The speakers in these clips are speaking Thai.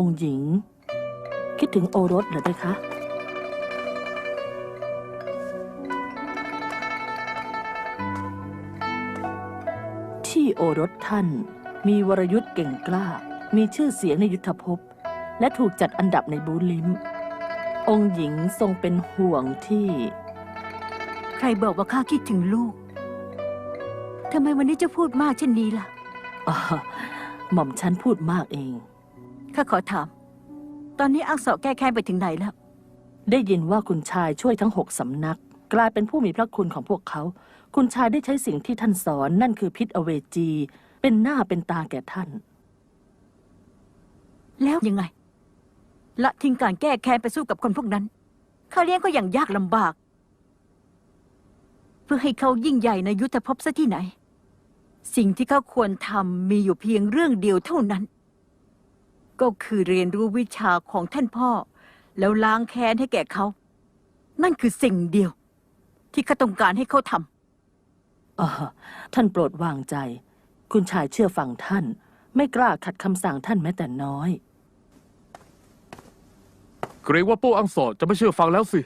องค์หญิง คิดถึงโอรสเหรอได้คะ ที่โอรสท่านมีวรยุทธ์เก่งกล้า มีชื่อเสียงในยุทธภพ และถูกจัดอันดับในบูลิม องค์หญิงทรงเป็นห่วงที่ ใครบอกว่าข้าคิดถึงลูก ทำไมวันนี้เจะพูดมากเช่นนี้ล่ะ อ่าหม่อมฉันพูดมากเอง ข้าขอถาม ตอนนี้อักษรแก้แค้นไปถึงไหนแล้ว ได้ยินว่าคุณชายช่วยทั้งหกสำนัก กลายเป็นผู้มีพระคุณของพวกเขา คุณชายได้ใช้สิ่งที่ท่านสอนนั่นคือพิษอเวจี เป็นหน้าเป็นตาแก่ท่าน แล้วยังไง ละทิ้งการแก้แค้นไปสู้กับคนพวกนั้นข้าเลี้ยงก็อย่างยากลำบาก เพื่อให้เขายิ่งใหญ่ในยุทธภพซะที่ไหน สิ่งที่เขาควรทำมีอยู่เพียงเรื่องเดียวเท่านั้น ก็คือเรียนรู้วิชาของท่านพ่อ แล้วล้างแค้นให้แก่เขา นั่นคือสิ่งเดียว ที่ข้าต้องการให้เขาทำอ่าท่านโปรดวางใจ คุณชายเชื่อฟังท่าน ไม่กล้าขัดคำสั่งท่านแม้แต่น้อย เกรงว่าโป้อังสอดจะไม่เชื่อฟังแล้วสิ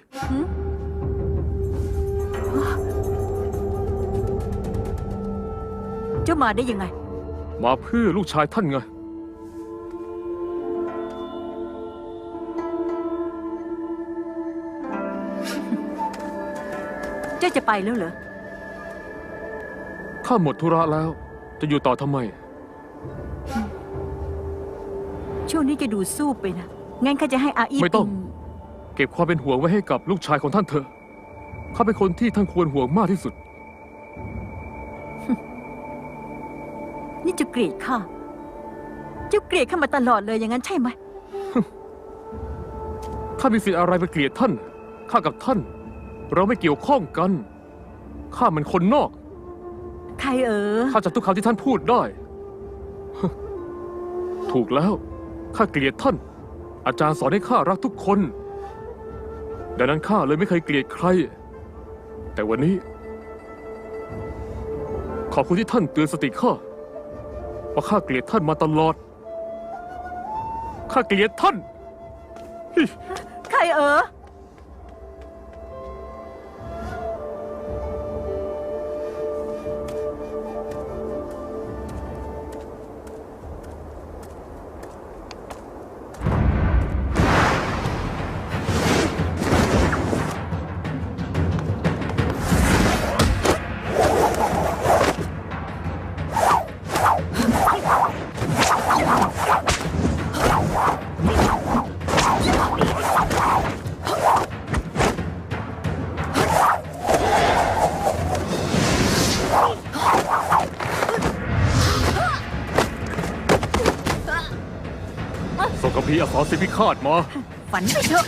เจ้ามาได้ยังไง มาเพื่อลูกชายท่านไง จ้าจะไปแล้วเหรอ ข้าหมดธุระแล้ว จะอยู่ต่อทำไม ช่วงนี้จะดูสู้ไปนะ งั้นข้าจะให้อาอีไม่ต้อง เป็นเก็บความเป็นห่วงไว้ให้กับลูกชายของท่านเถอะข้าเป็นคนที่ท่านควรห่วงมากที่สุด นี่เจะเกลียดข้าเจ้าเกลียดข้ามาตลอดเลยอย่างนั้นใช่ไหม ข้ามีสิทธิ์อะไรไปเกลียดท่าน ข้ากับท่าน เราไม่เกี่ยวข้องกัน ข้ามันคนนอก ใครเออ ข้าจำทุกคำที่ท่านพูดได้ ถูกแล้ว ข้าเกลียดท่าน อาจารย์สอนให้ข้ารักทุกคน ดังนั้นข้าเลยไม่เคยเกลียดใคร แต่วันนี้ ขอบคุณที่ท่านเตือนสติข้าว่าข้าเกลียดท่านมาตลอด ข้าเกลียดท่าน ใครเออ พีร์อักษรสิพิฆาตมา ฝันไปเถอะ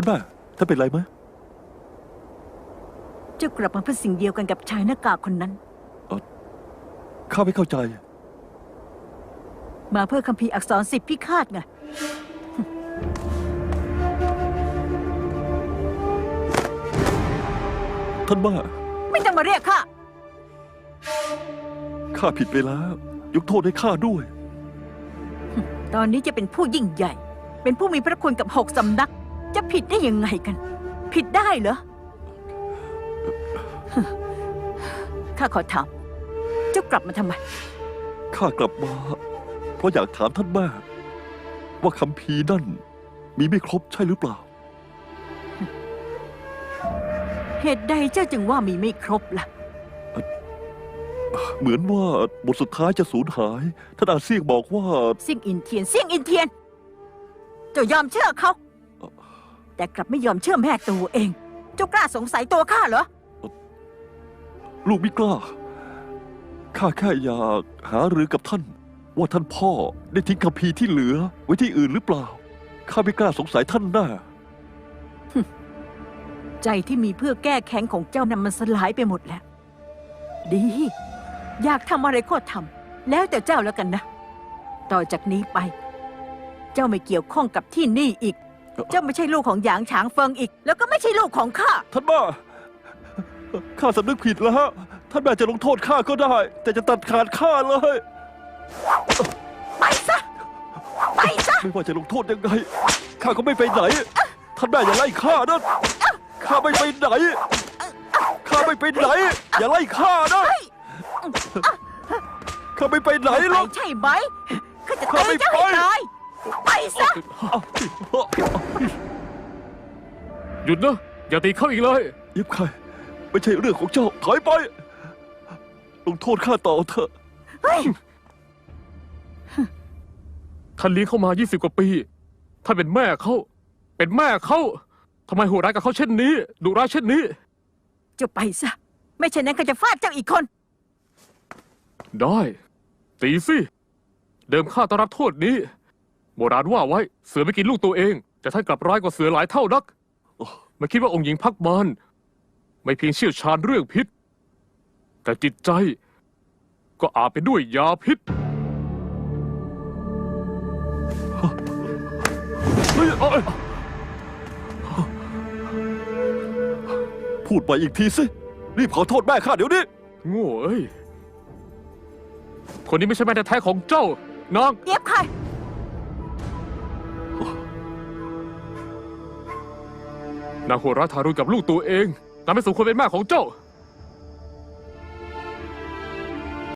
ท่านแม่ท่านเป็นไรไหมเจ้ากลับมาเพื่อสิ่งเดียวกันกับชายหน้ากากคนนั้น ข้าไม่เข้าใจ มาเพื่อคัมภีร์อักษรสิบพิฆาตไง ท่านแม่ไม่ต้องมาเรียกข้า ข้าผิดไปแล้ว ยกโทษให้ข้าด้วย ตอนนี้จะเป็นผู้ยิ่งใหญ่ เป็นผู้มีพระคุณกับหกสำนัก จะผิดได้ยังไงกัน ผิดได้เหรอ ข้าขอถาม เจ้ากลับมาทำไม ข้ากลับมา เพราะอยากถามท่านแม่ว่าคำพีร์นั่น มีไม่ครบใช่หรือเปล่า เหตุใดเจ้าจึงว่ามีไม่ครบล่ะ เหมือนว่าบทสุดท้ายจะสูญหายท่านอาเซียงบอกว่า เสี่ยงอินเทียน เสี่ยงอินเทียน เจ้ายอมเชื่อเขา แต่กลับไม่ยอมเชื่อแม่ตัวเอง เจ้ากล้าสงสัยตัวข้าเหรอ ลูกไม่กล้า ข้าแค่อยากหารือกับท่าน ว่าท่านพ่อได้ทิ้งคำพีร์ที่เหลือไว้ที่อื่นหรือเปล่า ข้าไม่กล้าสงสัยท่านแน่ใจที่มีเพื่อแก้แค้นของเจ้านั้นมันสลายไปหมดแล้ว ดี อยากทำอะไรก็ทำแล้วแต่เจ้าแล้วกันนะ ต่อจากนี้ไป เจ้าไม่เกี่ยวข้องกับที่นี่อีก เจ้าไม่ใช่ลูกของหยางฉางเฟิงอีก แล้วก็ไม่ใช่ลูกของข้า ท่านแม่ข้าสำนึกผิดแล้ว ท่านแม่จะลงโทษข้าก็ได้ แต่จะตัดขาดข้าเลย ไปซะ ไปซะ ไม่ว่าจะลงโทษยังไง ข้าก็ไม่ไปไหน ท่านแม่อย่าไล่ข้านะข้าไม่ไปไหน ข้าไม่ไปไหน อย่าไล่ข้านะข้าไม่ไปไหนหรไปอก ใช่ไหมข้าจะข้าตีไม่เจ้าให้ไปตาย ไปซะ หยุดนะ อย่าตีเขาอีกเลย ยิบใครไม่ใช่เรื่องของเจ้าถอยไปลงโทษข้าต่อเถอะ เฮ้ย ท่านเลี้ยงเขามา 20 กว่าปี ท่านเป็นแม่เขา เป็นแม่เขา ทำไมโหดร้ายกับเขาเช่นนี้ ดุร้ายเช่นนี้เจ้าไปซะ ไม่เช่นนั้นก็จะฟาดเจ้าอีกคน ได้ ตีสิ เดิมข้าต้องรับโทษนี้ โบราณว่าไว้เสือไม่กินลูกตัวเอง แต่ท่านกลับร้ายกว่าเสือหลายเท่านักไม่คิดว่าองค์หญิงพักบานไม่เพียงเชี่ยวชาญเรื่องพิษ แต่จิตใจก็อาจไปด้วยยาพิษเฮ้ยเอ้ยพูดไปอีกทีสิรีบขอโทษแม่ข้าเดี๋ยวนี้โง่เอ้ย คนนี้ไม่ใช่แม่แท้ๆของเจ้านางเย็บใคร นางโหดร้ายทารุณกับลูกตัวเองนางไม่สมควรเป็นแม่ของเจ้า